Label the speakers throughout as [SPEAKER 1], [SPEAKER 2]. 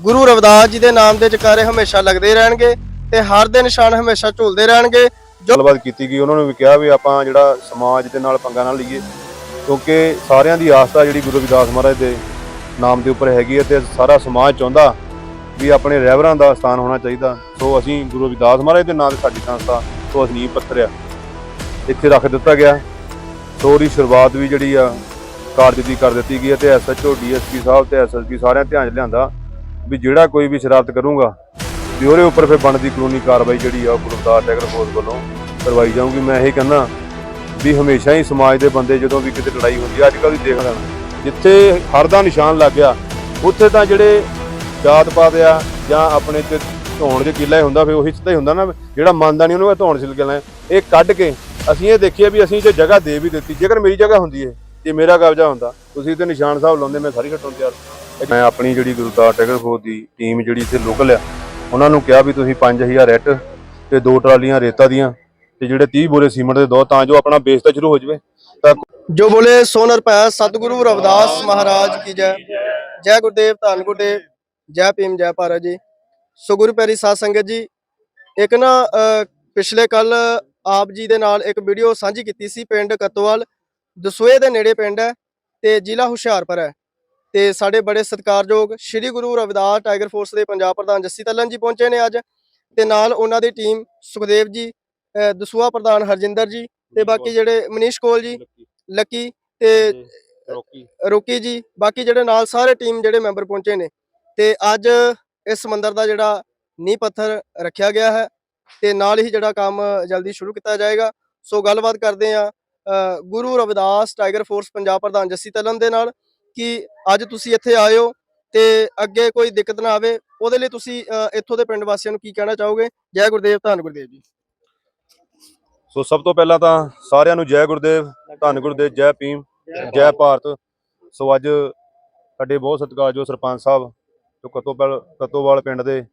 [SPEAKER 1] ਗੁਰੂ ਰਵਿਦਾਸ ਜੀ ਦੇ ਨਾਮ ਦੇ ਜਕਾਰੇ ਹਮੇਸ਼ਾ ਲੱਗਦੇ ਰਹਿਣਗੇ ਤੇ ਹਰ ਦੇ ਨਿਸ਼ਾਨ ਹਮੇਸ਼ਾ ਝੂਲਦੇ ਰਹਿਣਗੇ।
[SPEAKER 2] ਗੱਲਬਾਤ ਕੀਤੀ ਗਈ, ਉਹਨਾਂ ਨੂੰ ਵੀ ਕਿਹਾ ਵੀ ਆਪਾਂ ਜਿਹੜਾ ਸਮਾਜ ਦੇ ਨਾਲ ਪੰਗਾ ਨਾ ਲਈਏ, ਕਿਉਂਕਿ ਸਾਰਿਆਂ ਦੀ ਆਸਥਾ ਜਿਹੜੀ ਗੁਰੂ ਰਵਿਦਾਸ ਮਹਾਰਾਜ ਦੇ ਨਾਮ ਦੇ ਉੱਪਰ ਹੈਗੀ ਹੈ ਤੇ ਸਾਰਾ ਸਮਾਜ ਚਾਹੁੰਦਾ ਵੀ ਆਪਣੇ ਰਹਿਬਰਾਂ ਦਾ ਸਥਾਨ ਹੋਣਾ ਚਾਹੀਦਾ। ਸੋ ਅਸੀਂ ਗੁਰੂ ਰਵਿਦਾਸ ਮਹਾਰਾਜ ਦੇ ਨਾਂ ਤੇ ਸਾਡੀ ਸੰਸਥਾ ਤੋਂ ਅਸੀਂ ਨੀਂਹ ਪੱਥਰ ਆ। ਇੱਥੇ ਰੱਖ ਦਿੱਤਾ ਗਿਆ। ਸੋ ਉਹਦੀ ਸ਼ੁਰੂਆਤ ਵੀ ਜਿਹੜੀ ਆ, ਕਾਰਜ ਦੀ ਕਰ ਦਿੱਤੀ ਗਈ ਹੈ ਤੇ ਐਸਐਚਓ ਡੀਐਸਪੀ ਸਾਹਿਬ ਤੇ ਐਸਐਸਪੀ ਸਾਰਿਆਂ ਧਿਆਨ 'ਚ ਲਿਆਂਦਾ। ਵੀ ਜਿਹੜਾ ਕੋਈ ਵੀ ਸ਼ਰਾਰਤ ਕਰੂੰਗਾ, ਵੀ ਉਹਦੇ ਉੱਪਰ ਫਿਰ ਬਣਦੀ ਕਾਨੂੰਨੀ ਕਾਰਵਾਈ ਜਿਹੜੀ ਆ, ਉਹ ਗੁਰੂ ਰਵਿਦਾਸ ਟੈਗਰ ਫੋਰਸ ਵੱਲੋਂ ਕਰਵਾਈ ਜਾਊਗੀ। ਮੈਂ ਇਹ ਕਹਿੰਦਾ ਵੀ ਹਮੇਸ਼ਾ ਹੀ ਸਮਾਜ ਦੇ ਬੰਦੇ ਜਦੋਂ ਵੀ ਕਿਤੇ ਲੜਾਈ ਹੁੰਦੀ ਆ ਅੱਜ ਕੱਲ੍ਹ ਵੀ ਦੇਖ ਲੈਣਾ। ਜਿੱਥੇ ਹਰ ਦਾ ਨਿਸ਼ਾਨ ਲੱਗ ਗਿਆ, ਉੱਥੇ ਤਾਂ ਜਿਹੜੇ ਜਾਤ ਪਾਤ ਆ ਜਾਂ ਆਪਣੇ ਤੇ ਧੌਣ ਦੇ ਕਿਲਾ ਹੀ ਹੁੰਦਾ, ਫਿਰ ਉਹੀ 'ਚ ਤਾਂ ਹੀ ਹੁੰਦਾ ਨਾ, ਜਿਹੜਾ ਮੰਨਦਾ ਨਹੀਂ ਉਹਨੂੰ ਇਹ ਧੌਣ ਸਿਲ ਕੇ ਇਹ ਕੱਢ ਕੇ ਅਸੀਂ ਇਹ ਦੇਖੀਏ ਵੀ ਅਸੀਂ ਜੇ ਜਗ੍ਹਾ ਦੇ ਵੀ ਦਿੱਤੀ, ਜੇਕਰ ਮੇਰੀ ਜਗ੍ਹਾ ਹੁੰਦੀ ਹੈ ਜੇ ਮੇਰਾ ਕਬਜ਼ਾ ਹੁੰਦਾ, ਤੁਸੀਂ ਤੇ ਨਿਸ਼ਾਨ ਸਾਹਿਬ ਲਾਉਂਦੇ, ਮੈਂ ਸਾਰੀ ਹਟਣ ਤਿਆਰ ਮੈਂ ਆਪਣੀ ਜਿਹੜੀ ਗੁਰਦਾਸ ਟੈਗਰ ਫੋਰਸ ਦੀ ਟੀਮ ਜਿਹੜੀ ਇੱਥੇ ਲੋਕਲ ਆ, ਉਹਨਾਂ ਨੂੰ ਕਿਹਾ ਵੀ ਤੁਸੀਂ 5000 ਰੈਟ ਤੇ ਦੋ ਟਰਾਲੀਆਂ ਰੇਤਾ ਦੀਆਂ ਤੇ ਜਿਹੜੇ 30 ਬੋਰੇ ਸੀਮੈਂਟ ਦੇ ਦੋ, ਤਾਂ ਜੋ ਆਪਣਾ ਬੇਸ ਤਾਂ ਸ਼ੁਰੂ ਹੋ ਜਾਵੇ। ਤਾਂ
[SPEAKER 1] ਜੋ ਬੋਲੇ ਸੋ ਨਿਰਭੈ ਸਤਿਗੁਰੂ ਰਵਿਦਾਸ ਮਹਾਰਾਜ ਕੀ ਜੈ। ਜੈ ਗੁਰਦੇਵ, ਧੰਨ ਗੁਰਦੇਵ, ਜੈ ਭੀਮ, ਜੈ ਭਾਰਤ ਜੀ। ਸੋ ਗੁਰੂ ਪੈਰੀ ਸਾਧ ਸੰਗਤ ਜੀ, ਇੱਕ ਨਾ ਪਿਛਲੇ ਕੱਲ ਆਪ ਜੀ ਦੇ ਨਾਲ ਇੱਕ ਵੀਡੀਓ ਸਾਂਝੀ ਕੀਤੀ ਸੀ ਪਿੰਡ ਕਤੋਵਾਲ, ਦਸੂਏ ਦੇ ਨੇੜੇ ਪਿੰਡ ਹੈ ਤੇ ਜ਼ਿਲ੍ਹਾ ਹੁਸ਼ਿਆਰਪੁਰ ਹੈ। ਤੇ ਸਾਡੇ ਬੜੇ ਸਤਿਕਾਰਯੋਗ ਸ੍ਰੀ ਗੁਰੂ ਰਵਿਦਾਸ ਟਾਈਗਰ ਫੋਰਸ ਦੇ ਪੰਜਾਬ ਪ੍ਰਧਾਨ ਜੱਸੀ ਤਲਨ ਜੀ ਪਹੁੰਚੇ ਨੇ ਅੱਜ ਤੇ ਨਾਲ ਉਹਨਾਂ ਦੀ ਟੀਮ ਸੁਖਦੇਵ ਜੀ ਦਸੂਆ ਪ੍ਰਧਾਨ ਹਰਜਿੰਦਰ ਜੀ ਤੇ ਬਾਕੀ ਜਿਹੜੇ ਮਨੀਸ਼ ਕੋਲ ਜੀ ਲੱਕੀ। ਤੇ
[SPEAKER 2] ਰੋਕੀ।
[SPEAKER 1] ਜੀ ਬਾਕੀ ਜਿਹੜੇ ਨਾਲ ਸਾਰੇ ਟੀਮ ਜਿਹੜੇ ਮੈਂਬਰ ਪਹੁੰਚੇ ਨੇ ਤੇ ਅੱਜ ਇਸ ਮੰਦਿਰ ਦਾ ਜਿਹੜਾ ਨੀਂਹ ਪੱਥਰ ਰੱਖਿਆ ਗਿਆ ਹੈ ਤੇ ਨਾਲ ਹੀ ਜਿਹੜਾ ਕੰਮ ਜਲਦੀ ਸ਼ੁਰੂ ਕੀਤਾ ਜਾਏਗਾ। ਸੋ ਗੱਲਬਾਤ ਕਰਦੇ ਆ ਗੁਰੂ ਰਵਿਦਾਸ ਟਾਈਗਰ ਫੋਰਸ ਪੰਜਾਬ ਪ੍ਰਧਾਨ ਜੱਸੀ ਤਲਨ ਦੇ ਨਾਲ। ਕਿ ਅੱਜ ਤੁਸੀਂ ਇੱਥੇ ਆਏ ਹੋ ਤੇ ਅੱਗੇ ਕੋਈ ਦਿੱਕਤ ਨਾ ਆਵੇ, ਉਹਦੇ ਲਈ ਤੁਸੀਂ ਇੱਥੋਂ ਦੇ ਪਿੰਡ ਵਾਸੀਆਂ ਨੂੰ ਕੀ ਕਹਿਣਾ ਚਾਹੋਗੇ? ਜੈ ਗੁਰਦੇਵ, ਧੰਨ ਗੁਰਦੇਵ ਜੀ।
[SPEAKER 2] ਸੋ ਸਭ ਤੋਂ ਪਹਿਲਾਂ ਤਾਂ ਸਾਰਿਆਂ ਨੂੰ ਜੈ ਗੁਰਦੇਵ, ਧੰਨ ਗੁਰਦੇਵ, ਜੈ ਭੀਮ, ਜੈ ਭਾਰਤ। ਸੋ ਅੱਜ ਸਾਡੇ ਬਹੁਤ ਸਤਿਕਾਰਯੋਗ ਸਰਪੰਚ ਸਾਹਿਬ, ਜੋ ਕਤੋਵਾਲ ਕਤੋਵਾਲ ਪਿੰਡ ਦੇ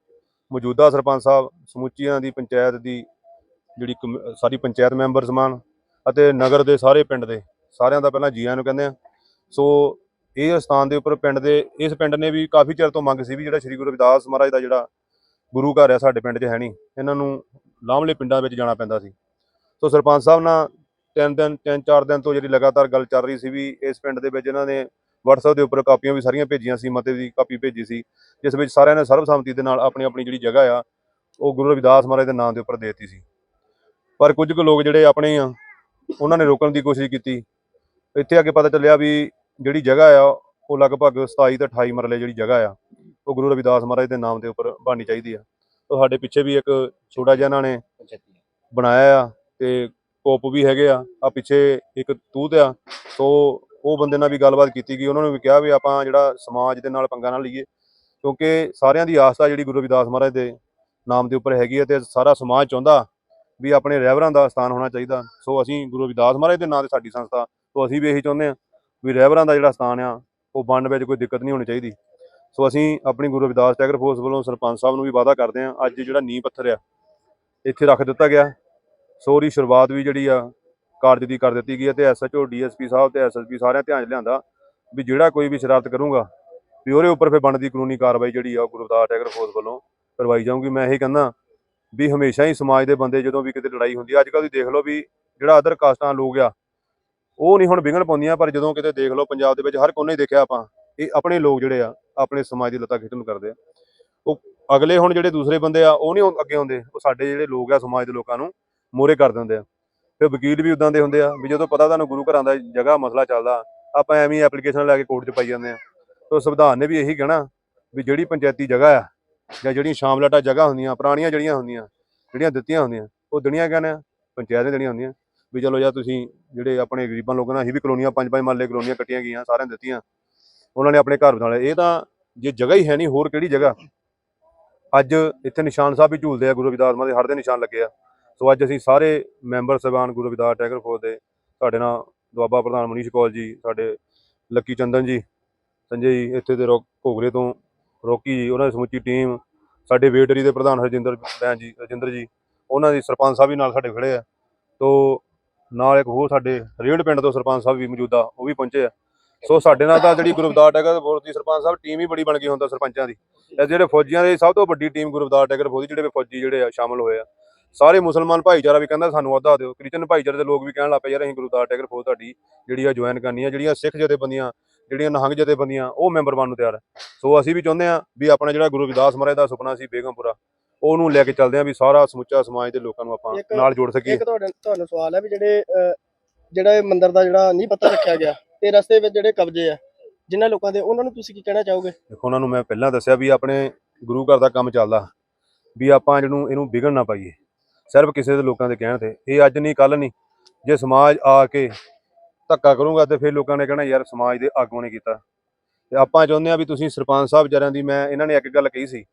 [SPEAKER 2] ਮੌਜੂਦਾ ਸਰਪੰਚ ਸਾਹਿਬ, ਸਮੁੱਚੀਆਂ ਦੀ ਪੰਚਾਇਤ ਦੀ ਜਿਹੜੀ ਕਮ- ਸਾਰੀ ਪੰਚਾਇਤ ਮੈਂਬਰ ਸਮਾਨ, ਅਤੇ ਨਗਰ ਦੇ ਸਾਰੇ ਪਿੰਡ ਦੇ, ਸਾਰਿਆਂ ਦਾ ਪਹਿਲਾਂ ਜੀਆਂ ਨੂੰ ਕਹਿੰਦੇ ਆ। ਸੋ ਇਹ ਸਥਾਨ ਦੇ ਉੱਪਰ ਪਿੰਡ ਦੇ, ਇਸ ਪਿੰਡ ਨੇ ਵੀ ਕਾਫੀ ਚਿਰ ਤੋਂ ਮੰਗ ਸੀ ਵੀ ਜਿਹੜਾ ਸ੍ਰੀ ਗੁਰੂ ਰਵਿਦਾਸ ਮਹਾਰਾਜ ਦਾ ਜਿਹੜਾ ਗੁਰੂ ਘਰ ਆ ਸਾਡੇ ਪਿੰਡ 'ਚ ਹੈ ਨਹੀਂ, ਇਹਨਾਂ ਨੂੰ ਲਾਹਮਲੇ ਪਿੰਡਾਂ ਵਿੱਚ ਜਾਣਾ ਪੈਂਦਾ ਸੀ। ਸੋ ਸਰਪੰਚ ਸਾਹਿਬ ਨਾਲ ਤਿੰਨ ਦਿਨ, ਤਿੰਨ ਚਾਰ ਦਿਨ ਤੋਂ ਜਿਹੜੀ ਲਗਾਤਾਰ ਗੱਲ ਚੱਲ ਰਹੀ ਸੀ ਵੀ ਇਸ ਪਿੰਡ ਦੇ ਵਿੱਚ ਇਹਨਾਂ ਨੇ WhatsApp ਦੇ ਉੱਪਰ ਕਾਪੀਆਂ ਵੀ ਸਾਰੀਆਂ ਭੇਜੀਆਂ ਸੀ, ਮਤੇ ਦੀ ਕਾਪੀ ਭੇਜੀ ਸੀ, ਜਿਸ ਵਿੱਚ ਸਾਰਿਆਂ ਨੇ ਸਰਬਸੰਮਤੀ ਦੇ ਨਾਲ ਆਪਣੀ ਆਪਣੀ ਜਿਹੜੀ ਜਗ੍ਹਾ ਆ, ਉਹ ਗੁਰੂ ਰਵਿਦਾਸ ਮਹਾਰਾਜ ਦੇ ਨਾਮ ਦੇ ਉੱਪਰ ਦੇ ਦਿੱਤੀ ਸੀ। ਪਰ ਕੁਝ ਕੁ ਲੋਕ ਜਿਹੜੇ ਆਪਣੇ ਆ, ਉਹਨਾਂ ਨੇ ਰੋਕਣ ਦੀ ਕੋਸ਼ਿਸ਼ ਕੀਤੀ। ਇੱਥੇ ਆ ਕੇ ਪਤਾ ਚੱਲਿਆ ਵੀ ਜਿਹੜੀ ਜਗ੍ਹਾ ਆ, ਉਹ ਲਗਭਗ 27 ਤੇ 28 ਮਰਲੇ ਜਿਹੜੀ ਜਗ੍ਹਾ ਆ, ਉਹ ਗੁਰੂ ਰਵਿਦਾਸ ਮਹਾਰਾਜ ਦੇ ਨਾਮ ਦੇ ਉੱਪਰ ਬਣਨੀ ਚਾਹੀਦੀ ਆ। ਉਹ ਸਾਡੇ ਪਿੱਛੇ ਵੀ ਇੱਕ ਛੋਟਾ ਜਿਹਾ ਇਹਨਾਂ ਨੇ ਬਣਾਇਆ ਆ ਤੇ ਕੋਪ ਵੀ ਹੈਗੇ ਆ। ਆ ਪਿੱਛੇ ਇੱਕ ਤੂਤ ਆ, ਸੋ ਉਹ ਬੰਦੇ ਨਾਲ ਵੀ ਗੱਲਬਾਤ ਕੀਤੀ ਗਈ। ਉਹਨਾਂ ਨੂੰ ਵੀ ਕਿਹਾ ਵੀ ਆਪਾਂ ਜਿਹੜਾ ਸਮਾਜ ਦੇ ਨਾਲ ਪੰਗਾ ਨਾ ਲਈਏ, ਕਿਉਂਕਿ ਸਾਰਿਆਂ ਦੀ ਆਸਥਾ ਜਿਹੜੀ ਗੁਰੂ ਰਵਿਦਾਸ ਮਹਾਰਾਜ ਦੇ ਨਾਮ ਦੇ ਉੱਪਰ ਹੈਗੀ ਹੈ ਤੇ ਸਾਰਾ ਸਮਾਜ ਚਾਹੁੰਦਾ ਵੀ ਆਪਣੇ ਰਹਿਬਰਾਂ ਦਾ ਸਥਾਨ ਹੋਣਾ ਚਾਹੀਦਾ। ਸੋ ਅਸੀਂ ਗੁਰੂ ਰਵਿਦਾਸ ਮਹਾਰਾਜ ਦੇ ਨਾਂ ਤੇ ਸਾਡੀ ਸੰਸਥਾ ਤੋਂ ਅਸੀਂ ਵੀ ਇਹੀ ਚਾਹੁੰਦੇ ਹਾਂ ਵੀ ਰਹਿਬਰਾਂ ਦਾ ਜਿਹੜਾ ਸਥਾਨ ਆ, ਉਹ ਬਣਨ ਵਿੱਚ ਕੋਈ ਦਿੱਕਤ ਨਹੀਂ ਹੋਣੀ ਚਾਹੀਦੀ। ਸੋ ਅਸੀਂ ਆਪਣੀ ਗੁਰੂ ਰਵਿਦਾਸ ਟੈਗਰ ਫੋਰਸ ਵੱਲੋਂ ਸਰਪੰਚ ਸਾਹਿਬ ਨੂੰ ਵੀ ਵਾਅਦਾ ਕਰਦੇ ਹਾਂ, ਅੱਜ ਜਿਹੜਾ ਨੀਂਹ ਪੱਥਰ ਆ, ਇੱਥੇ ਰੱਖ ਦਿੱਤਾ ਗਿਆ। ਸੋ ਉਹਦੀ ਸ਼ੁਰੂਆਤ ਵੀ ਜਿਹੜੀ ਆ, ਕਾਰਜ ਦੀ ਕਰ ਦਿੱਤੀ ਗਈ ਹੈ ਤੇ ਐਸਐਚਓ ਡੀਐਸਪੀ ਸਾਹਿਬ ਤੇ ਐਸਐਸਪੀ ਸਾਰਿਆਂ ਧਿਆਨ 'ਚ ਲਿਆਂਦਾ ਵੀ ਜਿਹੜਾ ਕੋਈ ਵੀ ਸ਼ਰਾਰਤ ਕਰੂੰਗਾ, ਵੀ ਉਹਦੇ ਉੱਪਰ ਫਿਰ ਬਣਦੀ ਕਾਨੂੰਨੀ ਕਾਰਵਾਈ ਜਿਹੜੀ ਆ ਉਹ ਗੁਰੂ ਰਵਿਦਾਸ ਟੈਗਰ ਫੋਰਸ ਵੱਲੋਂ ਕਰਵਾਈ ਜਾਊਗੀ। ਮੈਂ ਇਹ ਕਹਿੰਦਾ ਵੀ ਹਮੇਸ਼ਾ ਹੀ ਸਮਾਜ ਦੇ ਬੰਦੇ ਜਦੋਂ ਵੀ ਕਿਤੇ ਲੜਾਈ ਹੁੰਦੀ ਆ, ਅੱਜ ਕੱਲ੍ਹ ਤੁਸੀਂ ਦੇਖ ਲਓ ਵੀ ਜਿਹੜਾ ਅਦਰ ਕਾਸਟਾਂ ਲੋਕ ਆ ਉਹ ਨਹੀਂ ਹੁਣ ਵਿਗਣ ਪਾਉਂਦੀਆਂ, ਪਰ ਜਦੋਂ ਕਿਤੇ ਦੇਖ ਲਓ ਪੰਜਾਬ ਦੇ ਵਿੱਚ ਹਰ ਕੋਨੇ ਦੇਖਿਆ ਆਪਾਂ, ਇਹ ਆਪਣੇ ਲੋਕ ਜਿਹੜੇ ਆ, ਆਪਣੇ ਸਮਾਜ ਦੀ ਲੱਤਾਂ ਖਿੱਚਣ ਕਰਦੇ ਆ। ਉਹ ਅਗਲੇ ਹੁਣ ਜਿਹੜੇ ਦੂਸਰੇ ਬੰਦੇ ਆ, ਉਹ ਨਹੀਂ ਅੱਗੇ ਆਉਂਦੇ, ਉਹ ਸਾਡੇ ਜਿਹੜੇ ਲੋਕ ਆ ਸਮਾਜ ਦੇ ਲੋਕਾਂ ਨੂੰ ਮੋਰੇ ਕਰ ਦਿੰਦੇ ਆ। ਫਿਰ ਵਕੀਲ ਵੀ ਉਦਾਂ ਦੇ ਹੁੰਦੇ ਆ, ਵੀ ਜਦੋਂ ਪਤਾ ਤੁਹਾਨੂੰ ਗੁਰੂ ਘਰਾਂ ਦਾ ਜਗ੍ਹਾ ਮਸਲਾ ਚੱਲਦਾ, ਆਪਾਂ ਐਵੇਂ ਐਪਲੀਕੇਸ਼ਨ ਲੈ ਕੇ ਕੋਰਟ 'ਚ ਪਾਈ ਜਾਂਦੇ ਆ। ਤੋ ਸੰਵਿਧਾਨ ਨੇ ਵੀ ਇਹੀ ਕਹਿਣਾ, ਵੀ ਜਿਹੜੀ ਪੰਚਾਇਤੀ ਜਗ੍ਹਾ ਆ, ਜਾਂ ਜਿਹੜੀਆਂ ਸ਼ਾਮਲਾਟਾ ਜਗ੍ਹਾ ਹੁੰਦੀਆਂ, ਪੁਰਾਣੀਆਂ ਜਿਹੜੀਆਂ ਹੁੰਦੀਆਂ, ਜਿਹੜੀਆਂ ਦਿੱਤੀਆਂ ਹੁੰਦੀਆਂ, ਉਹ ਦਣੀਆਂ ਕਹਿੰਦੇ ਆ ਪੰਚਾਇਤ ਨੇ ਦੇਣੀਆਂ ਹੁੰਦੀਆਂ। ਵੀ ਚਲੋ ਜਾਂ ਤੁਸੀਂ ਜਿਹੜੇ ਆਪਣੇ ਗਰੀਬਾਂ ਲੋਕਾਂ ਨਾਲ, ਅਸੀਂ ਵੀ ਕਲੋਨੀਆਂ, ਪੰਜ ਪੰਜ ਮਹੱਲੇ ਕਲੋਨੀਆਂ ਕੱਟੀਆਂ ਗਈਆਂ, ਸਾਰਿਆਂ ਨੇ ਦਿੱਤੀਆਂ। ਉਹਨਾਂ ਨੇ ਆਪਣੇ ਘਰ ਬਣਾ ਲਏ। ਇਹ ਤਾਂ ਜੇ ਜਗ੍ਹਾ ਹੀ ਹੈ ਨਹੀਂ, ਹੋਰ ਕਿਹੜੀ ਜਗ੍ਹਾ? ਅੱਜ ਇੱਥੇ ਨਿਸ਼ਾਨ ਸਾਹਿਬ ਵੀ ਝੂਲਦੇ ਆ, ਗੁਰੂ ਰਵਿਦਾਸ ਮਹਾਰਾਜ ਦੇ, ਹਰ ਦੇ ਨਿਸ਼ਾਨ ਲੱਗੇ ਆ। ਸੋ ਅੱਜ ਅਸੀਂ ਸਾਰੇ ਮੈਂਬਰ ਸਹਿਬਾਨ ਗੁਰੂ ਰਵਿਦਾਸ ਟੈਗਰ ਫੋਰ ਦੇ, ਸਾਡੇ ਨਾਲ ਦੁਆਬਾ ਪ੍ਰਧਾਨ ਮਨੀਸ਼ ਕੌਲ ਜੀ, ਸਾਡੇ ਲੱਕੀ ਚੰਦਨ ਜੀ, ਸੰਜੇ ਜੀ, ਇੱਥੇ ਦੇ ਰੋ, ਘੋਗਰੇ ਤੋਂ ਰੋਕੀ ਜੀ, ਉਹਨਾਂ ਦੀ ਸਮੁੱਚੀ ਟੀਮ, ਸਾਡੇ ਵੇਟਰੀ ਦੇ ਪ੍ਰਧਾਨ ਹਰਜਿੰਦਰ ਬੈਨ ਜੀ, ਰਜਿੰਦਰ ਜੀ, ਉਹਨਾਂ ਦੀ ਸਰਪੰਚ ਸਾਹਿਬ ਵੀ ਨਾਲ ਸਾਡੇ ਖੜੇ ਆ। ਤੋ ਨਾਲ ਇੱਕ ਹੋਰ ਸਾਡੇ ਰੇਡ ਪਿੰਡ ਤੋਂ ਸਰਪੰਚ ਸਾਹਿਬ ਵੀ ਮੌਜੂਦਾ, ਉਹ ਵੀ ਪਹੁੰਚੇ ਆ। ਸੋ ਸਾਡੇ ਨਾਲ ਤਾਂ ਜਿਹੜੀ ਗੁਰਬਦਾਰ ਟੈਗਰ ਫੌਜ ਦੀ ਸਰਪੰਚ ਸਾਹਿਬ ਟੀਮ ਹੀ ਬੜੀ ਬਣ ਗਈ ਹੁੰਦਾ ਸਰਪੰਚਾਂ ਦੀ। ਇਹ ਜਿਹੜੇ ਫੌਜੀਆਂ ਦੀ ਸਭ ਤੋਂ ਵੱਡੀ ਟੀਮ ਗੁਰਬਦਾਰ ਟੈਗਰ ਫੌਜ ਦੀ, ਜਿਹੜੇ ਫੌਜੀ ਜਿਹੜੇ ਆ, ਸ਼ਾਮਲ ਹੋਏ ਆ। ਸਾਰੇ ਮੁਸਲਮਾਨ ਭਾਈਚਾਰਾ ਵੀ ਕਹਿੰਦਾ ਸਾਨੂੰ ਅਹੁਦਾ ਦਿਓ। ਕ੍ਰਿਸਚਨ ਭਾਈਚਾਰੇ ਦੇ ਲੋਕ ਵੀ ਕਹਿਣ ਲੱਗ ਪਏ, ਯਾਰ ਅਸੀਂ ਗੁਰਬਦਾਰ ਟੈਗਰ ਫੌਜ ਤੁਹਾਡੀ ਜਿਹੜੀ ਆ ਜੁਆਇਨ ਕਰਨੀ ਆ, ਜਿਹੜੀਆਂ ਸਿੱਖ ਜਥੇਬੰਦੀਆਂ, ਜਿਹੜੀਆਂ ਨਹੰਗ ਜਥੇਬੰਦੀਆਂ, ਉਹ ਮੈਂਬਰ ਬਣਨ ਨੂੰ ਤਿਆਰ ਆ। ਸੋ ਅਸੀਂ ਵੀ ਚਾਹੁੰਦੇ ਆ ਵੀ ਆਪਣਾ ਜਿਹੜਾ ਗੁਰੂ ਰਵਿਦਾਸ ਮਹਾਰਾਜ ਦਾ ਸੁਪਨਾ ਸੀ ਬੇਗਮਪੁਰਾ ਉਹਨੂੰ ਲੈ ਕੇ ਚੱਲਦੇ ਆ ਵੀ ਸਾਰਾ ਸਮੁੱਚਾ ਸਮਾਜ ਦੇ ਲੋਕਾਂ ਨੂੰ ਆਪਾਂ
[SPEAKER 1] ਇੱਕ-
[SPEAKER 2] ਨਾਲ ਜੋੜ ਸਕੀਏ।
[SPEAKER 1] ਇੱਕ ਤੁਹਾਡੇ ਤੁਹਾਨੂੰ ਸਵਾਲ ਹੈ ਵੀ ਜਿਹੜੇ ਅਹ, ਜਿਹੜਾ ਇਹ ਮੰਦਿਰ ਦਾ ਜਿਹੜਾ ਨਹੀਂ ਪਤਾ ਰੱਖਿਆ ਗਿਆ ਤੇ ਰਸਤੇ ਵਿੱਚ ਜਿਹੜੇ ਕਬਜ਼ੇ ਆ ਜਿਨ੍ਹਾਂ ਲੋਕਾਂ ਦੇ ਉਹਨਾਂ ਨੂੰ ਤੁਸੀਂ ਕੀ ਕਹਿਣਾ ਚਾਹੋਗੇ?
[SPEAKER 2] ਦੇਖੋ ਉਹਨਾਂ ਨੂੰ ਮੈਂ ਪਹਿਲਾਂ ਦੱਸਿਆ ਵੀ ਆਪਣੇ ਗੁਰੂ ਘਰ ਦਾ ਕੰਮ ਚੱਲਦਾ ਵੀ ਆਪਾਂ ਜਿਹਨੂੰ ਇਹਨੂੰ ਵਿਗੜ ਨਾ ਪਾਈਏ। ਸਿਰਫ ਕਿਸੇ ਦੇ ਲੋਕਾਂ ਦੇ ਕਹਿਣ ਤੇ। ਇਹ ਅੱਜ ਨਹੀਂ ਕੱਲ ਨਹੀਂ। ਜੇ ਸਮਾਜ ਆ ਕੇ ਧੱਕਾ ਕਰੂੰਗਾ ਤੇ ਫਿਰ ਲੋਕਾਂ ਨੇ ਕਹਿਣਾ ਯਾਰ ਸਮਾਜ ਦੇ ਆਗੂ ਨੇ ਕੀਤਾ। ਤੇ ਆਪਾਂ ਚਾਹੁੰਦੇ ਆ ਵੀ ਤੁਸੀਂ ਸਰਪੰਚ ਸਾਹਿਬ ਵਿਚਾਰਿਆਂ ਦੀ ਮੈਂ ਇਹਨਾਂ ਨੇ ਇੱਕ ਗੱਲ ਕਹੀ ਸੀ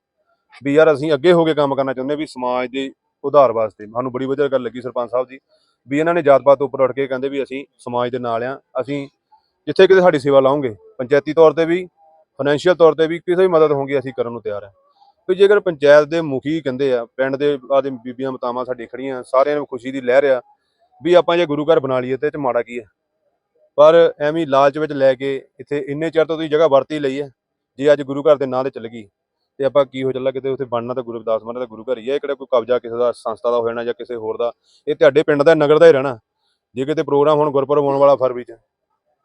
[SPEAKER 2] ਵੀ ਯਾਰ ਅਸੀਂ ਅੱਗੇ ਹੋ ਕੇ ਕੰਮ ਕਰਨਾ ਚਾਹੁੰਦੇ ਵੀ ਸਮਾਜ ਦੇ ਉਧਾਰ ਵਾਸਤੇ। ਸਾਨੂੰ ਬੜੀ ਵਧੀਆ ਗੱਲ ਲੱਗੀ ਸਰਪੰਚ ਸਾਹਿਬ ਦੀ ਵੀ ਇਹਨਾਂ ਨੇ ਜਾਤ ਪਾਤ ਤੋਂ ਉੱਪਰ ਉੱਠ ਕੇ ਕਹਿੰਦੇ ਵੀ ਅਸੀਂ ਸਮਾਜ ਦੇ ਨਾਲ ਆ ਅਸੀਂ ਜਿੱਥੇ ਕਿਤੇ ਸਾਡੀ ਸੇਵਾ ਲਾਉਂਗੇ, ਪੰਚਾਇਤੀ ਤੌਰ ਤੇ ਵੀ ਫਾਈਨੈਂਸ਼ੀਅਲ ਤੌਰ ਤੇ ਵੀ ਕਿਸੇ ਵੀ ਮਦਦ ਹੋਊਗੀ, ਅਸੀਂ ਕਰਨ ਨੂੰ ਤਿਆਰ ਹਾਂ। ਵੀ ਜੇਕਰ ਪੰਚਾਇਤ ਦੇ ਮੁਖੀ ਕਹਿੰਦੇ ਆ, ਪਿੰਡ ਦੇ ਆਦੇ ਬੀਬੀਆਂ ਮਤਾਵਾਂ ਸਾਡੀ ਖੜੀਆਂ, ਸਾਰਿਆਂ ਨੂੰ ਖੁਸ਼ੀ ਦੀ ਲਹਿਰ ਆ, ਵੀ ਆਪਾਂ ਜੇ ਗੁਰੂ ਘਰ ਬਣਾ ਲਈਏ ਤੇ ਇਹ ਚ ਮਾੜਾ ਕੀ ਹੈ ਪਰ ਐਵੇਂ ਲਾਲਚ ਵਿੱਚ ਲੈ ਕੇ ਇੱਥੇ ਇੰਨੇ ਚਿਰ ਤੋਂ ਤੁਸੀਂ ਜਗ੍ਹਾ ਵਰਤੀ ਲਈ ਹੈ, ਜੇ ਅੱਜ ਗੁਰੂ ਘਰ ਦੇ ਨਾਂ ਤੇ ਚੱਲ ਗਈ ਤੇ ਆਪਾਂ ਕੀ ਹੋ ਚੱਲਾ ਕਿਤੇ ਉੱਥੇ ਬਣਨਾ ਤਾਂ ਗੁਰੂ ਰਵਿਦਾਸ ਮਹਾਰਾਜ ਦਾ ਗੁਰੂ ਘਰ ਹੀ ਹੈ ਇਹ ਕਿਹੜਾ ਕੋਈ ਕਬਜ਼ਾ ਕਿਸੇ ਦਾ ਸੰਸਥਾ ਦਾ ਹੋ ਜਾਣਾ ਜਾਂ ਕਿਸੇ ਹੋਰ ਦਾ? ਇਹ ਤੁਹਾਡੇ ਪਿੰਡ ਦਾ ਨਗਰ ਦਾ ਹੀ ਰਹਿਣਾ। ਜੇ ਕਿਤੇ ਪ੍ਰੋਗਰਾਮ ਹੁਣ ਗੁਰਪੁਰਬ ਹੋਣ ਵਾਲਾ ਫਰਵਰੀ ਚ।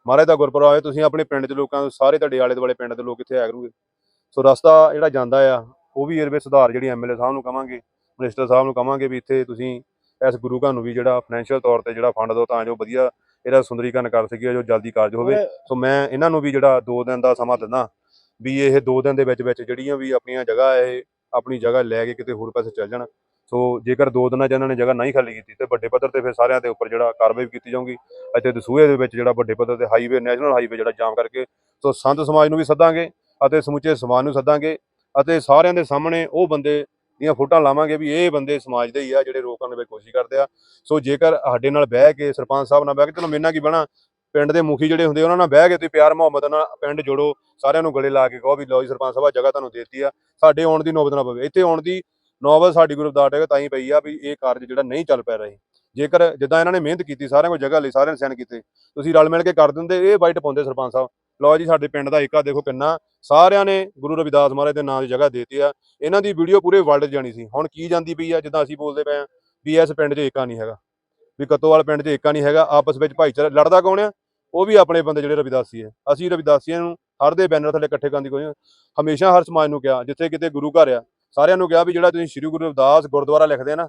[SPEAKER 2] ਮਹਾਰਾਜ ਦਾ ਗੁਰਪੁਰਬ ਆਏ ਤੁਸੀਂ ਆਪਣੇ ਪਿੰਡ ਦੇ ਲੋਕਾਂ ਨੂੰ ਸਾਰੇ ਤੁਹਾਡੇ ਆਲੇ ਦੁਆਲੇ ਪਿੰਡ ਦੇ ਲੋਕ ਇੱਥੇ ਆਇਆ ਕਰੂਗੇ। ਸੋ ਰਸਤਾ ਜਿਹੜਾ ਜਾਂਦਾ ਆ ਉਹ ਵੀ ਇਹਦੇ ਵਿੱਚ ਸੁਧਾਰ ਜਿਹੜੀ ਐਮਐਲਏ ਸਾਹਿਬ ਨੂੰ ਕਵਾਂਗੇ ਮਿਨਿਸਟਰ ਸਾਹਿਬ ਨੂੰ ਕਵਾਂਗੇ ਵੀ ਇੱਥੇ ਤੁਸੀਂ ਇਸ ਗੁਰੂ ਘਰ ਨੂੰ ਵੀ ਜਿਹੜਾ ਫਾਈਨੈਂਸ਼ੀਅਲ ਤੌਰ ਤੇ ਜਿਹੜਾ ਫੰਡ ਦਿਓ ਤਾਂ ਜੋ ਵਧੀਆ ਇਹਦਾ ਸੁੰਦਰੀਕਰਨ ਕਰ ਸਕੀਏ ਜੋ ਜਲਦੀ ਕਾਰਜ ਹੋਵੇ। ਸੋ ਮੈਂ ਇਹਨਾਂ ਨੂੰ ਵੀ ਜਿਹੜਾ 2 ਦਿਨ ਦਾ ਸਮਾਂ ਦਿੰਦਾ ਵੀ ਇਹ ਦੋ ਦਿਨ ਦੇ ਵਿੱਚ ਵਿੱਚ ਜਿਹੜੀਆਂ ਵੀ ਆਪਣੀਆਂ ਜਗ੍ਹਾ ਇਹ ਆਪਣੀ ਜਗ੍ਹਾ ਲੈ ਕੇ ਕਿਤੇ ਹੋਰ ਪਾਸੇ ਚੱਲ ਜਾਣ। ਸੋ ਜੇਕਰ ਦੋ ਦਿਨਾਂ 'ਚ ਇਹਨਾਂ ਨੇ ਜਗ੍ਹਾ ਨਹੀਂ ਖਾਲੀ ਕੀਤੀ ਤੇ ਵੱਡੇ ਪੱਧਰ ਤੇ ਫਿਰ ਸਾਰਿਆਂ ਦੇ ਉੱਪਰ ਜਿਹੜਾ ਕਾਰਵਾਈ ਵੀ ਕੀਤੀ ਜਾਊਗੀ। ਅਤੇ ਦਸੂਹੇ ਦੇ ਵਿੱਚ ਜਿਹੜਾ ਵੱਡੇ ਪੱਧਰ ਤੇ ਹਾਈਵੇ ਨੈਸ਼ਨਲ ਹਾਈਵੇ ਜਿਹੜਾ ਜਾਮ ਕਰਕੇ ਸੋ ਸੰਤ ਸਮਾਜ ਨੂੰ ਵੀ ਸੱਦਾਂਗੇ ਅਤੇ ਸਮੁੱਚੇ ਸਮਾਜ ਨੂੰ ਸੱਦਾਂਗੇ ਅਤੇ ਸਾਰਿਆਂ ਦੇ ਸਾਹਮਣੇ ਉਹ ਬੰਦੇ ਦੀਆਂ ਫੋਟੋਆਂ ਲਾਵਾਂਗੇ ਵੀ ਇਹ ਬੰਦੇ ਸਮਾਜ ਦੇ ਹੀ ਆ ਜਿਹੜੇ ਰੋਕਣ ਦੀ ਕੋਸ਼ਿਸ਼ ਕਰਦੇ ਆ। ਸੋ ਜੇਕਰ ਸਾਡੇ ਨਾਲ ਬਹਿ ਕੇ ਸਰਪੰਚ ਸਾਹਿਬ ਨਾਲ ਬਹਿ ਕੇ, ਚਲੋ ਮੇਰੇ ਨਾਲ ਕੀ ਬਣਾ ਪਿੰਡ ਦੇ ਮੁਖੀ ਜਿਹੜੇ ਹੁੰਦੇ ਉਹਨਾਂ ਨਾਲ ਬਹਿ ਕੇ ਤੁਸੀਂ ਪਿਆਰ, ਮੁਹੱਬਤ ਨਾਲ ਪਿੰਡ ਜੋੜੋ, ਸਾਰਿਆਂ ਨੂੰ ਗਲੇ ਲਾ ਕੇ ਕਹੋ ਵੀ ਲਓ ਜੀ ਸਰਪੰਚ ਸਾਹਿਬ, ਆਹ ਜਗ੍ਹਾ ਤੁਹਾਨੂੰ ਦਿੱਤੀ ਆ। ਸਾਡੇ ਆਉਣ ਦੀ ਨੌਬਤ ਨਾ ਪਵੇ। ਇੱਥੇ ਆਉਣ ਦੀ ਨੌਬਤ ਸਾਡੀ ਗੁਰੂ ਦਾ ਹੈਗਾ ਤਾਂ ਹੀ ਪਈ ਆ ਵੀ ਇਹ ਕਾਰਜ ਜਿਹੜਾ ਨਹੀਂ ਚੱਲ ਪੈ ਰਹੀ। ਜੇਕਰ ਜਿੱਦਾਂ ਇਹਨਾਂ ਨੇ ਮਿਹਨਤ ਕੀਤੀ, ਸਾਰਿਆਂ ਕੋਲ ਜਗ੍ਹਾ ਲਈ, ਸਾਰਿਆਂ ਨੇ ਸੈਨ ਕੀਤੇ, ਤੁਸੀਂ ਰਲ ਮਿਲ ਕੇ ਕਰ ਦਿੰਦੇ, ਇਹ ਵਾਈਟ ਪਾਉਂਦੇ ਸਰਪੰਚ ਸਾਹਿਬ। ਲਓ ਜੀ ਸਾਡੇ ਪਿੰਡ ਦਾ ਏਕਾ ਦੇਖੋ ਕਿੰਨਾ। ਸਾਰਿਆਂ ਨੇ ਗੁਰੂ ਰਵਿਦਾਸ ਮਹਾਰਾਜ ਦੇ ਨਾਂ ਦੀ ਜਗ੍ਹਾ ਦੇਤੀ ਆ। ਇਹਨਾਂ ਦੀ ਵੀਡੀਓ ਪੂਰੇ ਵਰਲਡ ਜਾਣੀ ਸੀ। ਹੁਣ ਕੀ ਜਾਂਦੀ ਪਈ ਆ, ਜਿੱਦਾਂ ਅਸੀਂ ਬੋਲਦੇ ਪਏ ਆ ਵੀ ਇਸ ਪਿੰਡ 'ਚ ਏਕਾ ਨਹੀਂ ਹੈਗਾ। ਵੀ ਕਤੋਵਾਲ ਪਿੰਡ 'ਚ ਏਕਾ ਨਹੀਂ ਹੈਗਾ, ਆਪਸ ਵਿੱਚ ਭਾਈਚਾਰਾ, ਲੜਦਾ ਕੌਣ ਆ? ਉਹ ਵੀ ਆਪਣੇ ਬੰਦੇ ਜਿਹੜੇ ਰਵਿਦਾਸੀ ਹੈ। ਅਸੀਂ ਰਵਿਦਾਸੀਆਂ ਨੂੰ ਹਰ ਦੇ ਬੈਨਰ ਥੱਲੇ ਇਕੱਠੇ ਕਰਨ ਦੀ ਕੋਈ ਹਮੇਸ਼ਾ ਹਰ ਸਮਾਜ ਨੂੰ ਕਿਹਾ, ਜਿੱਥੇ ਕਿਤੇ ਗੁਰੂ ਘਰ ਆ, ਸਾਰਿਆਂ ਨੂੰ ਕਿਹਾ ਵੀ ਜਿਹੜਾ ਤੁਸੀਂ ਸ੍ਰੀ ਗੁਰੂ ਰਵਿਦਾਸ ਗੁਰਦੁਆਰਾ ਲਿਖਦੇ ਆ ਨਾ,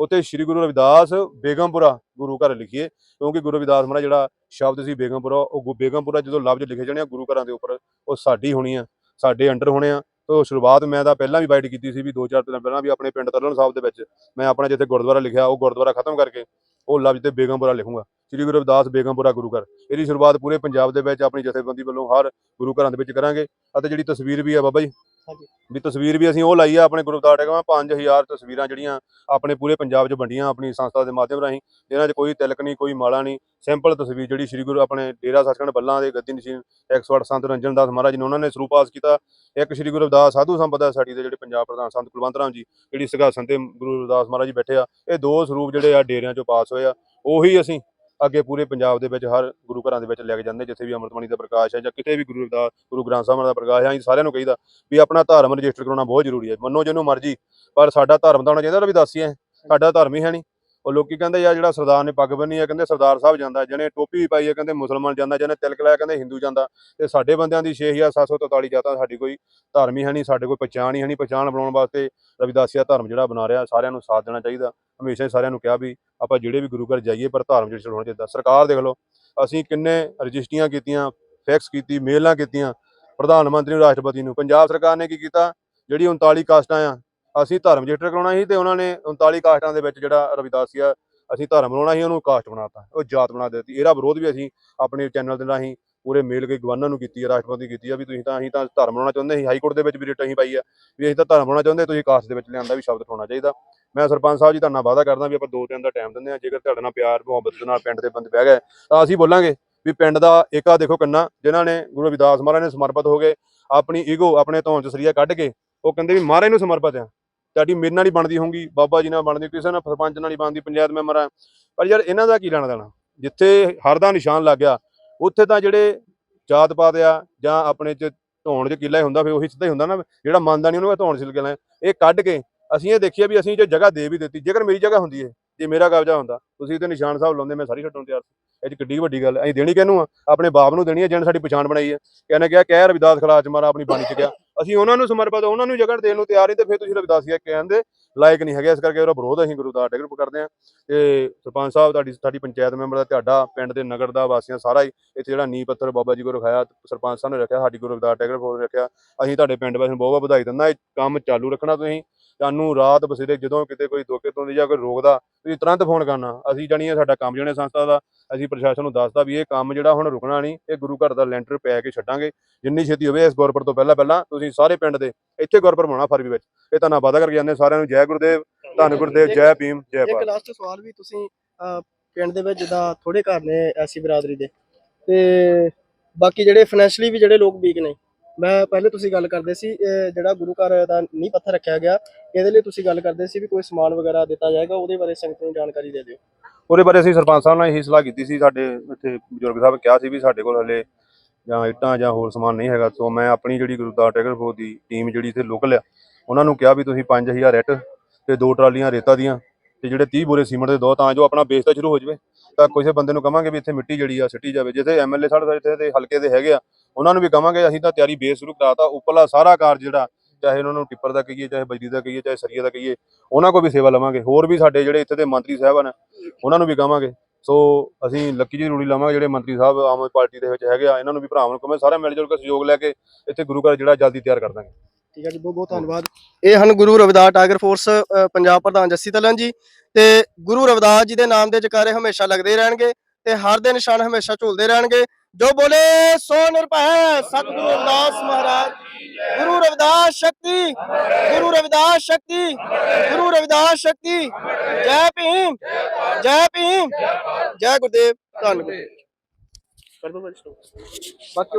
[SPEAKER 2] ਉੱਥੇ ਸ੍ਰੀ ਗੁਰੂ ਰਵਿਦਾਸ ਬੇਗਮਪੁਰਾ ਗੁਰੂ ਘਰ ਲਿਖੀਏ, ਕਿਉਂਕਿ ਗੁਰੂ ਰਵਿਦਾਸ ਮਹਾਰਾਜ ਜਿਹੜਾ ਸ਼ਬਦ ਸੀ ਬੇਗਮਪੁਰਾ, ਉਹ ਗੁ- ਬੇਗਮਪੁਰਾ ਜਦੋਂ ਲਫ਼ਜ਼ ਲਿਖੇ ਜਾਣੇ ਆ, ਗੁਰੂ ਘਰਾਂ ਦੇ ਉੱਪਰ, ਉਹ ਸਾਡੀ ਹੋਣੀ ਆ, ਸਾਡੇ ਅੰਡਰ ਹੋਣੇ ਆ। ਤੋਂ ਸ਼ੁਰੂਆਤ ਮੈਂ ਤਾਂ ਪਹਿਲਾਂ ਵੀ ਬਾਈਟ ਕੀਤੀ ਸੀ ਵੀ 2-4 ਦਿਨ ਪਹਿਲਾਂ ਵੀ ਆਪਣੇ ਪਿੰਡ ਤਰਲਣ ਸਾਹਿਬ ਦੇ ਵਿੱਚ, ਮੈਂ ਆਪਣਾ ਜਿੱਥੇ ਗੁਰਦੁਆਰਾ ਲਿਖਿਆ, ਉਹ ਗੁਰਦੁਆਰਾ ਖਤਮ ਕਰਕੇ ਉਹ ਲਫ਼ਜ਼ ਤੇ ਬੇਗਮਪੁਰਾ ਲਿਖੂੰਗਾ। ਸ੍ਰੀ ਗੁਰੂ ਰਵਿਦਾਸ ਬੇਗਮਪੁਰਾ ਗੁਰੂ ਘਰ। ਇਹਦੀ ਸ਼ੁਰੂਆਤ ਪੂਰੇ ਪੰਜਾਬ ਦੇ ਵਿੱਚ ਆਪਣੀ ਜਥੇਬੰਦੀ ਵੱਲੋਂ ਹਰ ਗੁਰੂ ਘਰਾਂ ਦੇ ਵਿੱਚ ਕਰਾਂਗੇ ਅਤੇ ਜਿਹੜੀ ਤਸਵੀਰ ਵੀ ਆ ਬਾਬਾ ਜੀ ਵੀ ਤਸਵੀਰ ਵੀ ਅਸੀਂ ਉਹ ਲਾਈ ਆ, ਆਪਣੇ ਗੁਰੂ ਦਾੜੇ ਕੋਲ 5000 ਤਸਵੀਰਾਂ ਜਿਹੜੀਆਂ ਆਪਣੇ ਪੂਰੇ ਪੰਜਾਬ 'ਚ ਵੰਡੀਆਂ ਆਪਣੀ ਸੰਸਥਾ ਦੇ ਮਾਧਿਅਮ ਰਾਹੀਂ ਇਹਨਾਂ 'ਚ ਕੋਈ ਤਿਲਕ ਨਹੀਂ, ਕੋਈ ਮਾਲਾ ਨਹੀਂ। ਸਿੰਪਲ ਤਸਵੀਰ ਜਿਹੜੀ ਸ੍ਰੀ ਗੁਰੂ ਆਪਣੇ ਡੇਰਾ ਸੱਚਖੰਡ ਬੱਲਾਂ ਦੇ ਗੱਦੀ ਨਸ਼ੀਨ 108 ਸੰਤ ਰੰਜਨ ਦਾਸ ਮਹਾਰਾਜ ਨੇ ਉਹਨਾਂ ਨੇ ਸਰੂਪ ਪਾਸ ਕੀਤਾ। ਇੱਕ ਸ੍ਰੀ ਗੁਰੂ ਰਵਿਦਾਸ ਸਾਧੂ ਸੰਪਦਾ ਸਾਡੀ ਦੇ ਜਿਹੜੇ ਪੰਜਾਬ ਪ੍ਰਧਾਨ ਸੰਤ ਕੁਲਵੰਤ ਰਾਮ ਜੀ, ਜਿਹੜੀ ਸਿੰਘਾਸਨ ਤੇ ਗੁਰੂ ਰਵਿਦਾਸ ਮਹਾਰਾਜ ਜੀ ਬੈਠੇ ਆ, ਇਹ ਦੋ ਸਰੂਪ ਜਿਹੜੇ ਆ ਡੇਰਿਆਂ 'ਚੋਂ ਪਾਸ ਹੋਏ ਆ। ਉਹੀ ਅਸੀਂ ਅੱਗੇ ਪੂਰੇ ਪੰਜਾਬ ਦੇ ਵਿੱਚ ਹਰ ਗੁਰੂ ਘਰਾਂ ਦੇ ਵਿੱਚ ਲੈ ਕੇ ਜਾਂਦੇ, ਜਿੱਥੇ ਵੀ ਅੰਮ੍ਰਿਤਬਾਣੀ ਦਾ ਪ੍ਰਕਾਸ਼ ਹੈ ਜਾਂ ਕਿਤੇ ਵੀ ਗੁਰੂ ਦਾ, ਗੁਰੂ ਗ੍ਰੰਥ ਸਾਹਿਬ ਦਾ ਪ੍ਰਕਾਸ਼ ਹੈ, ਅਸੀਂ ਸਾਰਿਆਂ ਨੂੰ ਕਹੀਦਾ ਵੀ ਆਪਣਾ ਧਰਮ ਰਜਿਸਟਰ ਕਰਾਉਣਾ ਬਹੁਤ ਜ਼ਰੂਰੀ ਹੈ। ਮੰਨੋ ਜਿਹਨੂੰ ਮਰਜ਼ੀ, ਪਰ ਸਾਡਾ ਧਰਮ ਤਾਂ ਹੋਣਾ ਚਾਹੀਦਾ, ਰਵਿਦਾਸੀ ਹੈ, ਸਾਡਾ ਧਰਮ ਹੀ ਹੈ ਨਹੀਂ। ਉਹ ਲੋਕੀ ਕਹਿੰਦੇ ਯਾਰ ਜਿਹੜਾ ਸਰਦਾਰ ਨੇ ਪੱਗ ਬੰਨੀ ਹੈ ਕਹਿੰਦੇ ਸਰਦਾਰ ਸਾਹਿਬ ਜਾਂਦਾ, ਜਿਹਨੇ ਟੋਪੀ ਪਾਈ ਆ, ਕਹਿੰਦੇ ਮੁਸਲਮਾਨ ਜਾਂਦਾ, ਜਿਹਨੇ ਤਿਲਕ ਲਾਇਆ, ਕਹਿੰਦੇ ਹਿੰਦੂ ਜਾਂਦਾ। ਤੇ ਸਾਡੇ ਬੰਦਿਆਂ ਦੀ 6743 ਜਾਤਾਂ ਸਾਡੀ ਕੋਈ ਧਰਮ ਹੀ ਹੈ ਨਹੀਂ, ਸਾਡੇ ਕੋਈ ਪਛਾਣ ਹੀ ਹੈ ਨਹੀਂ। ਪਛਾਣ ਬਣਾਉਣ ਵਾਸਤੇ ਰਵਿਦਾਸੀਆ ਧਰਮ ਜਿਹੜਾ ਬਣਾ ਰਿਹਾ, ਸਾਰਿਆਂ ਨੂੰ ਸਾਥ ਦੇਣਾ ਚਾਹੀਦਾ। ਹਮੇਸ਼ਾ ਹੀ ਸਾਰਿਆਂ ਨੂੰ ਕਿਹਾ ਵੀ ਆਪਾਂ ਜਿਹੜੇ ਵੀ ਗੁਰੂ ਘਰ ਜਾਈਏ, ਪਰ ਧਰਮ ਰਜਿਸਟਰ ਚਲਾਉਣਾ ਚਾਹੀਦਾ ਸਰਕਾਰ ਦੇਖ ਲਓ, ਅਸੀਂ ਕਿੰਨੇ ਰਜਿਸਟਰੀਆਂ ਕੀਤੀਆਂ, ਫੈਕਸ ਕੀਤੀ, ਮੇਲਾਂ ਕੀਤੀਆਂ, ਪ੍ਰਧਾਨ ਮੰਤਰੀ ਨੂੰ ਰਾਸ਼ਟਰਪਤੀ ਨੂੰ। ਪੰਜਾਬ ਸਰਕਾਰ ਨੇ ਕੀ ਕੀਤਾ? ਜਿਹੜੀ 39 ਕਾਸਟਾਂ ਆ ਅਸੀਂ ਧਰਮ ਰਜਿਸਟਰ ਕਰਾਉਣਾ ਸੀ ਤੇ ਉਹਨਾਂ ਨੇ 39 ਕਾਸਟਾਂ ਦੇ ਵਿੱਚ ਜਿਹੜਾ ਰਵਿਦਾਸ ਰਵਿਦਾਸੀਆ ਅਸੀਂ ਧਰਮ ਬਣਾਉਣਾ ਸੀ, ਉਹਨੂੰ ਕਾਸਟ ਬਣਾਤਾ, ਉਹ ਜਾਤ ਬਣਾ ਦਿੱਤੀ। ਇਹਦਾ ਵਿਰੋਧ ਵੀ ਅਸੀਂ ਆਪਣੇ ਚੈਨਲ ਦੇ ਰਾਹੀਂ ਪੂਰੇ ਮੇਲ ਕੇ ਗਵਰਨਰ ਨੂੰ ਕੀਤੀ ਹੈ ਰਾਸ਼ਟਰਪਤੀ ਕੀਤੀ ਆ ਵੀ ਤੁਸੀਂ ਤਾਂ ਅਸੀਂ ਤਾਂ ਧਰਮ ਬਣਾਉਣਾ ਚਾਹੁੰਦੇ ਸੀ, ਹਾਈ ਕੋਰਟ ਦੇ ਵਿੱਚ ਵੀ ਰਿਟ ਅਸੀਂ ਪਾਈ ਆ, ਵੀ ਅਸੀਂ ਤਾਂ ਧਰਮ ਬਣਾਉਣਾ ਚਾਹੁੰਦੇ, ਤੁਸੀਂ ਕਾਸਟ ਦੇ ਵਿੱਚ ਲਿਆਂਦਾ ਵੀ ਸ਼ਬਦ ਹੋਣਾ ਚਾਹੀਦਾ। ਮੈਂ ਸਰਪੰਚ ਸਾਹਿਬ ਜੀ ਤੁਹਾਨੂੰ ਵਾਅਦਾ ਕਰਦਾ ਵੀ ਆਪਾਂ ਦੋ ਤਿੰਨ ਦਾ ਟਾਈਮ ਦਿੰਦੇ ਆ ਜੇਕਰ ਤੁਹਾਡੇ ਨਾਲ ਪਿਆਰ, ਮੁਹੱਬਤ ਦੇ ਨਾਲ ਪਿੰਡ ਦੇ ਬੰਦੇ ਬਹਿ ਗਏ, ਤਾਂ ਅਸੀਂ ਬੋਲਾਂਗੇ ਵੀ ਪਿੰਡ ਦਾ ਏਕਾ ਦੇਖੋ ਕਿੰਨਾ, ਜਿਨ੍ਹਾਂ ਨੇ ਗੁਰੂ ਰਵਿਦਾਸ ਮਹਾਰਾਜ ਨੇ ਸਮਰਪਿਤ ਹੋ ਗਏ, ਆਪਣੀ ਈਗੋ ਆਪਣੇ ਧੌਣ ਚ ਸਰੀਆ ਕੱਢ ਕੇ, ਉਹ ਕਹਿੰਦੇ ਵੀ ਮਹਾਰਾਜ ਨੂੰ ਸਮਰਪਿਤ ਆ। ਤੁਹਾਡੀ ਮੇਰੇ ਨਾਲ ਹੀ ਬਣਦੀ ਹੋਊਗੀ, ਬਾਬਾ ਜੀ ਨਾਲ ਬਣਦੀ, ਕਿਸੇ ਨਾਲ ਸਰਪੰਚ ਨਾਲ ਹੀ ਬਣਦੀ, ਪੰਚਾਇਤ ਮੈਂਬਰ ਆ ਪਰ ਯਾਰ ਇਹਨਾਂ ਦਾ ਕੀ ਲੈਣਾ ਦੇਣਾ? ਜਿੱਥੇ ਹਰ ਦਾ ਨਿਸ਼ਾਨ ਲੱਗ ਗਿਆ, ਉੱਥੇ ਤਾਂ ਜਿਹੜੇ ਜਾਤ ਪਾਤ ਆ, ਜਾਂ ਆਪਣੇ ਚ ਧੌਣ ਚ ਕਿਲਾ ਹੀ ਹੁੰਦਾ, ਫਿਰ ਉਹੀ ਸਿੱਧਾ ਹੀ ਹੁੰਦਾ ਨਾ, ਜਿਹੜਾ ਮੰਨਦਾ ਨਹੀਂ ਉਹਨੂੰ ਧੌਣ ਸਿਲ ਲੈ। ਇਹ ਕੱਢ ਕੇ ਅਸੀਂ ਇਹ ਦੇਖੀਏ ਵੀ ਅਸੀਂ ਜੇ ਜਗ੍ਹਾ ਦੇ ਵੀ ਦਿੱਤੀ, ਜੇਕਰ ਮੇਰੀ ਜਗ੍ਹਾ ਹੁੰਦੀ ਹੈ ਜੇ ਮੇਰਾ ਕਬਜ਼ਾ ਹੁੰਦਾ, ਤੁਸੀਂ ਤੇ ਨਿਸ਼ਾਨ ਸਾਹਿਬ ਲਾਉਂਦੇ, ਮੈਂ ਸਾਰੀ ਛੱਡਣ ਨੂੰ ਤਿਆਰ ਸੀ। ਇਹ 'ਚ ਕਿੱਡੀ ਵੱਡੀ ਗੱਲ ਅਸੀਂ ਦੇਣੀ ਕਿਹਨੂੰ ਆ? ਆਪਣੇ ਬਾਪ ਨੂੰ ਦੇਣੀ ਹੈ ਜਿਹਨੇ ਸਾਡੀ ਪਛਾਣ ਬਣਾਈ ਹੈ ਕਹਿੰਨੇ ਕਿਹਾ, ਕਹਿ ਰਵਿਦਾਸ ਖਲਾਚ ਮਾਰਾ ਆਪਣੀ ਬਾਣੀ ਚ ਗਿਆ ਅਸੀਂ ਉਹਨਾਂ ਨੂੰ ਸਮਰਪਿਤ, ਉਹਨਾਂ ਨੂੰ ਜਗ੍ਹਾ ਦੇਣ ਨੂੰ ਤਿਆਰ ਨਹੀਂ ਤੇ ਫਿਰ ਤੁਸੀਂ ਰਵਿਦਾਸੀਆ ਕਹਿੰਦੇ ਲਾਇਕ ਨਹੀਂ ਹੈਗੇ, ਇਸ ਕਰਕੇ ਉਹਦਾ ਵਿਰੋਧ ਅਸੀਂ ਗੁਰੂ ਦਾ ਟਿਕਟ ਕਰਦੇ ਹਾਂ ਤੇ ਸਰਪੰਚ ਸਾਹਿਬ ਤੁਹਾਡੀ ਸਾਡੀ ਪੰਚਾਇਤ ਮੈਂਬਰ ਦਾ, ਤੁਹਾਡਾ ਪਿੰਡ ਦੇ ਨਗਰ ਦਾ ਵਾਸੀਆਂ ਸਾਰਾ ਹੀ ਇੱਥੇ ਜਿਹੜਾ ਨੀ ਪੱਥਰ ਬਾਬਾ ਜੀ ਕੋਲ ਰਖਾਇਆ, ਸਰਪੰਚ ਸਾਹਿਬ ਨੇ ਰੱਖਿਆ, ਸਾਡੀ ਗੁਰੂ ਦਾ ਟਿਕਟ ਫੋਰ ਰੱਖਿਆ। ਅਸੀਂ ਤੁਹਾਡੇ ਪਿੰਡ ਵਾਸੀਆਂ ਨੂੰ ਬਹੁਤ ਬਹੁਤ ਵਧਾਈ ਦਿੰਦਾ, ਇਹ ਕੰਮ ਚਾਲੂ ਰੱਖਣਾ ਤੁਸੀਂ। ਤੁਹਾਨੂੰ ਰਾਤ ਬਸੇਰੇ ਜਦੋਂ ਕਿਤੇ ਕੋਈ ਦੁੱਖ ਤੋਂ ਦੀ ਜਾਂ ਕੋਈ ਰੋਕਦਾ ਤੁਸੀਂ ਤੁਰੰਤ ਫੋਨ ਕਰਨਾ। ਅਸੀਂ ਜਾਣੀਏ ਸਾਡਾ ਕੰਮ ਜਣੇ ਸੰਸਥਾ ਦਾ ਅਸੀਂ ਪ੍ਰਸ਼ਾਸਨ ਨੂੰ ਦੱਸਦਾ ਵੀ ਇਹ ਕੰਮ ਜਿਹੜਾ ਹੁਣ ਰੁਕਣਾ ਨਹੀਂ ਇਹ ਗੁਰੂ ਘਰ ਦਾ ਲੈਂਟਰ ਪੈ ਕੇ ਛੱਡਾਂਗੇ। ਜਿੰਨੀ ਛੇਤੀ ਹੋਵੇ ਇਸ ਗੁਰਪੁਰ ਤੋਂ ਪਹਿਲਾਂ ਪਹਿਲਾਂ ਤੁਸੀਂ ਸਾਰੇ ਪਿੰਡ ਦੇ ਇੱਥੇ ਗੁਰਪੁਰ ਬਣਾਉਣਾ ਫਰਵਰੀ ਵਿੱਚ। ਇਹ ਤਾਂ ਨਾ ਵਾਦਾ ਕਰਕੇ ਜਾਂਦੇ ਸਾਰਿਆਂ ਨੂੰ ਜੈ ਗੁਰਦੇਵ ਧੰਨ ਗੁਰਦੇਵ ਜੈ ਭੀਮ ਜੈ
[SPEAKER 1] ਇੱਕ ਲਾਸਟ ਸਵਾਲ ਵੀ ਤੁਸੀਂ ਪਿੰਡ ਦੇ ਵਿੱਚ ਜਿੱਦਾਂ ਥੋੜੇ ਘਰ ਨੇ ਐਸੀ ਬਰਾਦਰੀ ਦੇ। ਤੇ ਬਾਕੀ ਜਿਹੜੇ ਫਾਈਨੈਂਸ਼ਲੀ ਵੀ ਜਿਹੜੇ ਲੋਕ ਵੀਕ ਨੇ ਮੈਂ ਪਹਿਲੇ ਤੁਸੀਂ ਗੱਲ ਕਰਦੇ ਸੀ ਜਿਹੜਾ ਗੁਰੂ ਘਰ ਦਾ ਨੀਂਹ ਪੱਥਰ ਰੱਖਿਆ ਗਿਆ, ਇਹਦੇ ਲਈ ਤੁਸੀਂ ਗੱਲ ਕਰਦੇ ਸੀ ਵੀ ਕੋਈ ਸਮਾਨ ਵਗੈਰਾ ਦਿੱਤਾ ਜਾਏਗਾ, ਉਹਦੇ ਬਾਰੇ ਸੰਗਤ ਨੂੰ ਜਾਣਕਾਰੀ ਦੇ ਦਿਓ।
[SPEAKER 2] ਉਹਦੇ ਬਾਰੇ ਅਸੀਂ ਸਰਪੰਚ ਸਾਹਿਬ ਨਾਲ ਇਹੀ ਸਲਾਹ ਕੀਤੀ ਸੀ, ਸਾਡੇ ਇੱਥੇ ਬਜ਼ੁਰਗ ਸਾਹਿਬ ਕਿਹਾ ਸੀ ਵੀ ਸਾਡੇ ਕੋਲ ਹਲੇ ਜਾਂ ਇੱਟਾਂ ਜਾਂ ਹੋਰ ਸਮਾਨ ਨਹੀਂ ਹੈਗਾ, ਸੋ ਮੈਂ ਆਪਣੀ ਜਿਹੜੀ ਗੁਰੂ ਟੈਗਰ ਫੋਰ ਦੀ ਟੀਮ ਜਿਹੜੀ ਇੱਥੇ ਲੋਕਲ ਆ ਉਹਨਾਂ ਨੂੰ ਕਿਹਾ ਵੀ ਤੁਸੀਂ 5000 ਇੱਟ ਤੇ ਦੋ ਟਰਾਲੀਆਂ ਰੇਤਾ ਦੀਆਂ ਤੇ ਜਿਹੜੇ 30 ਬੋਰੇ ਸੀਮੈਂਟ ਦੇ ਦੋ, ਤਾਂ ਜੋ ਆਪਣਾ ਬੇਸ ਤਾਂ ਸ਼ੁਰੂ ਹੋ ਜਾਵੇ, ਤਾਂ ਕਿਸੇ ਬੰਦੇ ਨੂੰ ਕਵਾਂਗੇ ਵੀ ਇੱਥੇ ਮਿੱਟੀ ਜਿਹੜੀ ਆ, ਸਿੱਟੀ ਜਾਵੇ, ਜਿੱਥੇ ਐਮਐਲਏ ਸਾਡੇ ਇੱਥੇ ਦੇ ਹਲਕੇ ਦੇ ਹੈਗੇ ਆ ਉਹਨਾਂ ਨੂੰ ਵੀ ਕਵਾਂਗੇ ਅਸੀਂ ਤਾਂ ਤਿਆਰੀ ਬੇਸ ਸ਼ੁਰੂ ਕਰਾਤਾ ਉੱਪਰਲਾ ਸਾਰਾ ਕਾਰਜ ਜਿਹੜਾ ਚਾਹੇ ਉਹਨਾਂ ਨੂੰ ਟਿੱਪਰ ਦਾ ਕਹੀਏ ਚਾਹੇ ਬਜਰੀ ਦਾ ਕਹੀਏ ਚਾਹੇ ਸਰੀਆ ਦਾ ਕਹੀਏ ਉਹਨਾਂ ਕੋਲ ਵੀ ਸੇਵਾ ਲਵਾਂਗੇ। ਹੋਰ ਵੀ ਸਾਡੇ ਜਿਹੜੇ ਇੱਥੇ ਦੇ ਮੰਤਰੀ ਸਾਹਿਬਾਨ ਉਹਨਾਂ ਨੂੰ ਵੀ ਕਵਾਂਗੇ। ਸੋ ਅਸੀਂ ਲੱਕੀ ਜੀ ਰੂੜੀ ਲਾਵਾਂਗੇ ਜਿਹੜੇ ਮੰਤਰੀ ਸਾਹਿਬ ਆਮ ਆਦਮੀ ਪਾਰਟੀ ਦੇ ਵਿੱਚ ਹੈਗੇ ਆ ਇਹਨਾਂ ਨੂੰ ਵੀ ਭਰਾਵਾਂ ਨੂੰ ਕਹਾਂ ਸਾਰੇ ਮਿਲ ਜੁਲ ਕੇ ਸਹਿਯੋਗ ਲੈ ਕੇ ਇੱਥੇ ਗੁਰੂ ਘਰ ਜਿਹੜਾ ਜਲਦੀ ਤਿਆਰ ਕਰ ਦਾਂਗੇ।
[SPEAKER 1] ਠੀਕ ਹੈ ਜੀ ਬਹੁਤ ਬਹੁਤ ਧੰਨਵਾਦ। ਇਹ ਹਨ ਗੁਰੂ ਰਵਿਦਾਸ ਟਾਈਗਰ ਫੋਰਸ ਪੰਜਾਬ ਪ੍ਰਧਾਨ ਜੱਸੀ ਤਲਨ ਜੀ। ਤੇ ਗੁਰੂ ਰਵਿਦਾਸ ਜੀ ਦੇ ਨਾਮ ਦੇ ਜਕਾਰੇ ਹਮੇਸ਼ਾ ਲੱਗਦੇ ਰਹਿਣਗੇ ਤੇ ਹਰ ਦੇ ਨਿਸ਼ਾਨ ਹਮੇਸ਼ਾ ਝੂਲਦੇ ਰਹਿਣਗੇ। ਜੋ ਬੋਲੇ ਸੋ ਨਿਰਭੈ ਸਤਿਗੁਰੂ ਰਵਿਦਾਸ ਮਹਾਰਾਜ। ਗੁਰੂ ਰਵਿਦਾਸ ਸ਼ਕਤੀ ਗੁਰੂ ਰਵਿਦਾਸ ਸ਼ਕਤੀ ਗੁਰੂ ਰਵਿਦਾਸ ਸ਼ਕਤੀ। ਜੈ ਭੀਮ ਜੈ ਭੀਮ। ਜੈ ਗੁਰਦੇਵ ਧੰਨ ਗੁਰਦੇਵ ਕਰ ਦੋ ਬਾਕੀ